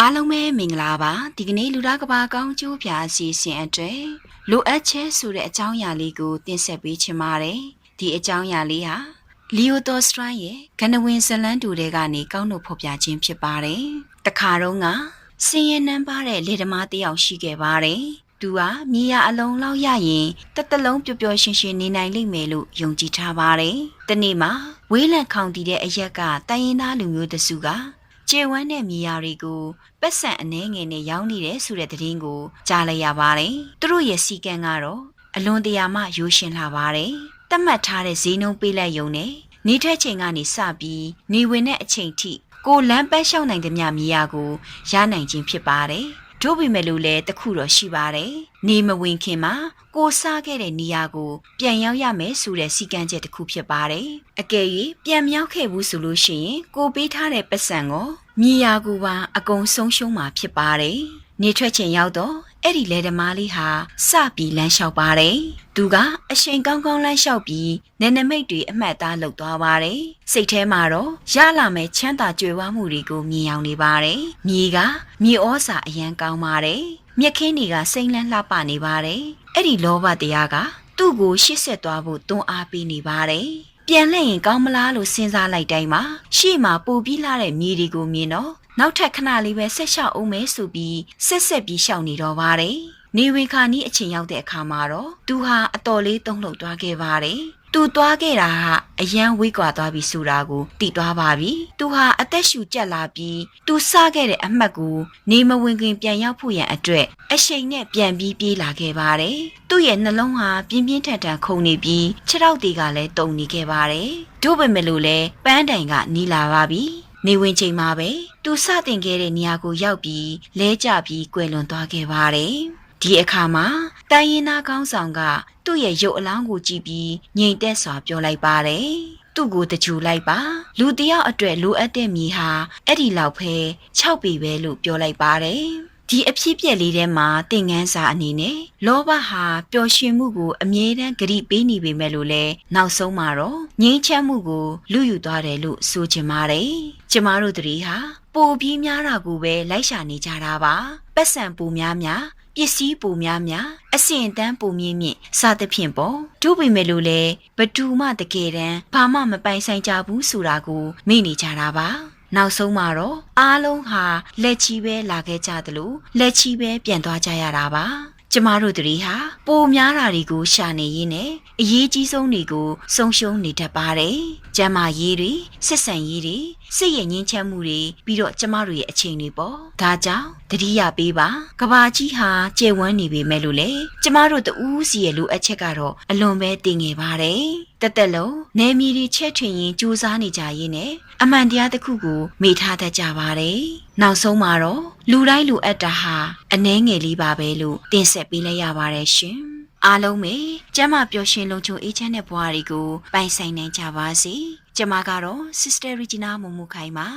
အားလုံးပဲမင်္ဂလာပါဒီကနေ့လူသားကဘာကောင်းကျိုးပြအစီအစဉ်အတွက်လိုအပ်ချက်ဆိုတဲ့အကြောင်းအရာလေးကိုတင်ဆက်ပေးချင်ပါတယ်ဒီအကြောင်းအရာလေးဟာလီယိုတိုစထရိုင်းရဲ့ကနဝင်ဇလန်တူတွေကနေကောင်းလို့ဖော်ပြခြင်းဖြစ်ပါတယ်တခါတော့ကစင်ရင်နှမ်းပါတဲ့လေဓမားတစ်ယောက်ရှိခဲ့ပါတယ်သူဟာမြေယာအလုံးလောက်ရရင်တစ်တလုံးပျော်ပျော်ရွှင်ရွှင်နေနိုင်လိမ့်မယ်လို့ယုံကြည်ထားပါတယ်။တနေ့မှာဝေးလံခေါင်တည်တဲ့အရက်ကတိုင်းရင်းသားလူမျိုးတစုက ကျေဝမ်းတဲ့မြေယာတွေကိုပက်ဆန်အနှဲငယ်နဲ့ရောင်းနေတယ်ဆိုတဲ့သတင်းကိုကြားလိုက်ရပါတယ်။သူတို့ရဲ့စီကံကတော့အလွန်တရာမှရိုးရှင်းလာပါတယ်။တတ်မှတ်ထားတဲ့ဈေးနှုန်းပေးလိုက်ရုံနဲ့နေထွက်ချိန်ကနေစပြီးနေဝင်တဲ့အချိန်ထိကိုလမ်းပတ်လျှောက်နိုင်တဲ့မြမြေယာကိုရနိုင်ခြင်းဖြစ်ပါတယ်။ တို့ပေမဲ့လို့လည်းတခုတော့ရှိပါတယ်။နေမဝင်ခင်မှာကိုစားခဲ့တဲ့နေရာကို ပြန်ရောက်ရမယ်ဆိုတဲ့စီကံချက်တစ်ခုဖြစ်ပါတယ်။အကယ်၍ပြန်မရောက်ခဲ့ဘူးဆိုလို့ရှိရင်ကိုပေးထားတဲ့ပတ်စံကိုမြေယာကိုပါအကုန်ဆုံးရှုံးမှာဖြစ်ပါတယ်။နေထွက်ချိန်ရောက်တော့ အဲ့ဒီလေဓမားလေးဟာစပြီးလမ်းလျှောက်ပါတယ်။သူကအရှိန်ကောင်းကောင်းလမ်းလျှောက်ပြီးနည်းနမိတ်တွေအမှတ်သားလုပ်သွားပါတယ်။စိတ်ထဲမှာတော့ရလာမဲ့ချမ်းသာကြွယ်ဝမှုတွေကိုမြင်အောင်နေပါတယ်။မြေကမြေဩစာအရန်ကောင်းပါတယ်။မြက်ခင်းတွေကစိမ့်လန်းလှပနေပါတယ်။အဲ့ဒီလောဘတရားကသူ့ကိုရှစ်ဆက်သွားဖို့တွန်းအားပေးနေပါတယ်။ပြန်လှည့်ရင်ကောင်းမလားလို့စဉ်းစားလိုက်တိုင်းမှာရှေ့မှာပူပြီးလာတဲ့မြေတွေကိုမြင်တော့ နောက်ထပ်ခဏလေးပဲဆက်လျှောက်အောင်မယ်ဆိုပြီးဆက်ဆက်ပြီးရှောက်နေတော့ပါတယ်။နေဝင်ခါနီးအချိန်ရောက်တဲ့အခါမှာတော့သူဟာအတော်လေးတုံ့လှုပ်သွားခဲ့ပါတယ်။သူသွားခဲ့တာကအရန်ဝေးကွာသွားပြီဆိုတာကိုသိသွားပါပြီ။သူဟာအသက်ရှူကျက်လာပြီးသူစခဲ့တဲ့အမှတ်ကိုနေမဝင်ခင်ပြန်ရောက်ဖို့ရန်အတွက်အရှိန်နဲ့ပြန်ပြီးပြေးလာခဲ့ပါတယ်။သူ့ရဲ့နှလုံးဟာပြင်းပြင်းထန်ထန်ခုန်နေပြီးခြေထောက်တွေကလည်းတုန်နေခဲ့ပါတယ်။တို့ပေမဲ့လို့လဲပန်းတိုင်ကနီးလာပါပြီ။ နေဝင်ချိန်မှာပဲသူစတင်ခဲ့တဲ့နေရာကိုရောက်ပြီးလဲကျပြီးကွယ်လွန်သွားခဲ့ပါတယ်။ဒီအခါမှာတိုင်းရင်းသားကောင်းဆောင်ကသူ့ရဲ့ရုပ်အလောင်းကိုကြည့်ပြီးငြိမ်သက်စွာပြောလိုက်ပါတယ်။သူ့ကိုတကြူလိုက်ပါလူတယောက်အတွက်လိုအပ်တဲ့မြေဟာအဲ့ဒီလောက်ပဲ6ပေပဲလို့ပြောလိုက်ပါတယ်။ ဒီအဖြစ်ပြက်လေးထဲမှာသင်ငန်းစာအနေနဲ့လောဘဟာပျော်ရွှင်မှုကိုအမြဲတမ်းဂရိပေးနေပေမဲ့လို့လဲနောက်ဆုံးမှာတော့ငြိမ်းချမ်းမှုကိုလူယူသွားတယ်လို့ဆိုချင်ပါတယ်။ကျမတို့တည်းဟာပိုပြီးများတာကိုပဲလိုက်ရှာနေကြတာပါ။ပတ်စံပူများများပစ္စည်းပူများများအစင်တန်းပူမြင့်မြင့်စသဖြင့်ပေါ့တို့ပေမဲ့လို့လေဘသူမှတကယ်တမ်းဘာမှမပိုင်ဆိုင်ကြဘူးဆိုတာကိုမေ့နေကြတာပါ နောက်ဆုံးမှာတော့အားလုံးဟာလက်ချီပဲလာခဲ့ကြသလိုလက်ချီပဲပြန်သွားကြရတာပါကျမတို့တို့ဟာပိုများတာတွေကိုရှာနေရင်းနဲ့အရေးကြီးဆုံးတွေကိုဆုံးရှုံးနေတတ်ပါတယ်။ကျမ်းမာရေးတွေစစ်ဆန်ရေးတွေစိတ်ရဲ့ငြင်းချမ်းမှုတွေပြီးတော့ကျမတို့ရဲ့အချိန်တွေပေါ့။ဒါကြောင့်တတိယပေးပါကဘာကြီးဟာကျယ်ဝန်းနေပေမဲ့လို့လေကျမတို့တူးစီရဲ့လိုအပ်ချက်ကတော့အလွန်ပဲတင်ငယ်ပါတယ်။ တက်တက်လုံးနေမီတွေချက်ထွင်ရင်စူးစမ်းနေကြရင်းနဲ့အမှန်တရားတစ်ခုကိုမေ့ထားတတ်ကြပါတယ်။နောက်ဆုံးမှာတော့လူတိုင်းလူအပ်တာဟာအနှဲငယ်လေးပါပဲလို့တင်ဆက်ပေးလိုက်ရပါတယ်ရှင်။အားလုံးပဲကျမပျော်ရွှင်လုံခြုံအေးချမ်းတဲ့ဘဝတွေကိုပိုင်ဆိုင်နိုင်ကြပါစေ။ကျမကတော့ Sister Regina မမှုခိုင်ပါ